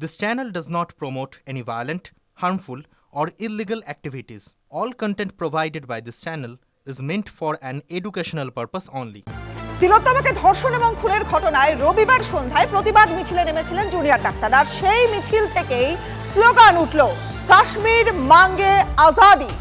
This channel does not promote any violent, harmful, or illegal activities. All content provided by this channel is meant for an educational purpose only. তিলোত্তমাকে ধর্ষণ এবং খুনের ঘটনায় রবিবার সন্ধ্যায় প্রতিবাদ মিছিলে নেমেছিলেন জুনিয়র ডাক্তার আর সেই মিছিল থেকেই স্লোগান উঠল কাশ্মীর মাঙ্গে আজাদি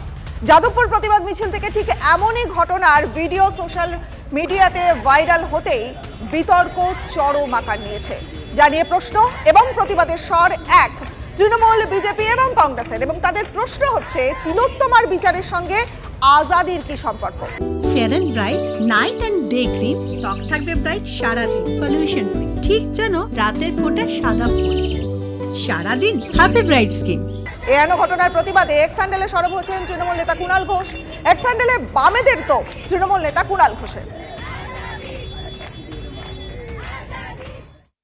যাদবপুর প্রতিবাদ মিছিল থেকে ঠিক এমনই ঘটনার ভিডিও সোশ্যাল মিডিয়াতে ভাইরাল হতেই বিতর্ক চরম আকার নিয়েছে জানিয়ে প্রশ্ন এবং প্রতিবাদের স্বর এক। তৃণমূল বিজেপি এবং কংগ্রেসের। এবং তাদের প্রশ্ন হচ্ছে তিলোত্তমার বিচারের সঙ্গে আজাদির কি সম্পর্ক? Fair and bright night and day cream ত্বক থাকবে ব্রাইট সারাদিন পলিউশন ফ্রি ঠিক যেন রাতের ফোটা সাদা ফুল। সারাদিন হ্যাপি ব্রাইট স্কিন এহেন ঘটনার প্রতিবাদে এক স্যান্ডেলে সরব হচ্ছেন তৃণমূল নেতা কুণাল ঘোষ। এক স্যান্ডেলে বামেদের তো তৃণমূল নেতা কুণাল ঘোষের।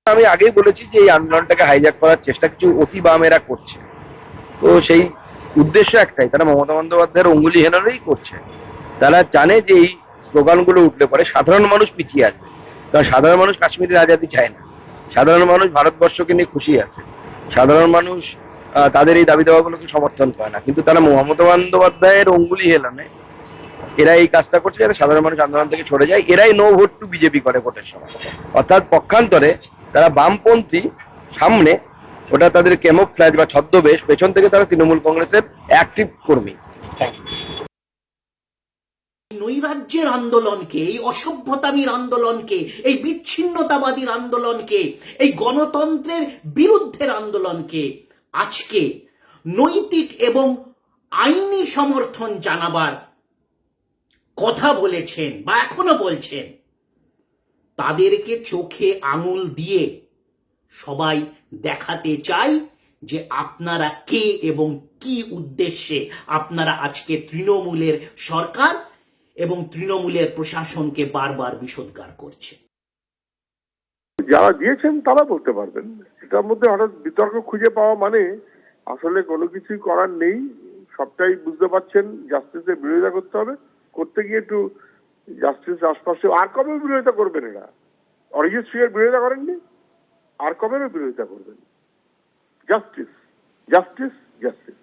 আমি আগেই বলেছি যে এই আন্দোলনটাকে হাইজ্যাক করার চেষ্টা কিছু অতি বামেরা করছে। তো সেই উদ্দেশ্য একটাই, তারা মমতা বন্দ্যোপাধ্যায়ের অঙ্গুলি হেনারেই করছে। তারা জানে যে এই স্লোগানগুলো উঠলে পরে সাধারণ মানুষ পিছিয়ে আসবে। কারণ সাধারণ মানুষ কাশ্মীরের আজাদি চায় না। সাধারণ মানুষ ভারতবর্ষকে নিয়ে খুশি আছে। সাধারণ মানুষ তাদের এই দাবি দাওয়াগুলোকে সমর্থন করে না। কিন্তু তারা মমতা বন্দ্যোপাধ্যায়ের অঙ্গুলি হেলানে এরা এই কাজটা করছে যারা সাধারণ মানুষ আন্দোলন থেকে সরে যায়। এরাই নো ভোট টু বিজেপি করে ভোটের সময়। অর্থাৎ পক্ষান্তরে তারা বামপন্থী সামনে ওটা তাদের কেমোফ্ল্যাজ বা ছদ্মবেশ পেছন থেকে তারা তৃণমূল কংগ্রেসের অ্যাক্টিভ কর্মী। নৈরাজ্যের আন্দোলনকে এই অসভ্যতামীর আন্দোলনকে এই বিচ্ছিন্নতাবাদীর আন্দোলনকে এই গণতন্ত্রের বিরুদ্ধের আন্দোলনকে আজকে নৈতিক এবং আইনি সমর্থন জানাবার কথা বলেছেন বা এখনও বলছেন। তাদেরকে চোখে আঙুল দিয়ে সবাই দেখাতে চাই যে আপনারা কে এবং কি উদ্দেশ্যে আপনারা আজকে তৃণমূলের সরকার এবং তৃণমূলের প্রশাসনকে বারবার বিষোদ্গার করছে যারা দিয়েছেন তারা বলতে পারবেন। এটার মধ্যে হঠাৎ বিতর্ক খুঁজে পাওয়া মানে আসলে কোনো কিছুই করার নেই। সবটাই বুঝতে পারছেন জাস্টিসের বিরোধিতা করতে হবে। করতে গিয়ে একটু জাস্টিস আশপাশে আর কবে বিরোধিতা করবেন এরা? অরিজিৎ সিং এর বিরোধিতা করেননি? আর কবে বিরোধিতা করবেন? Justice justice justice.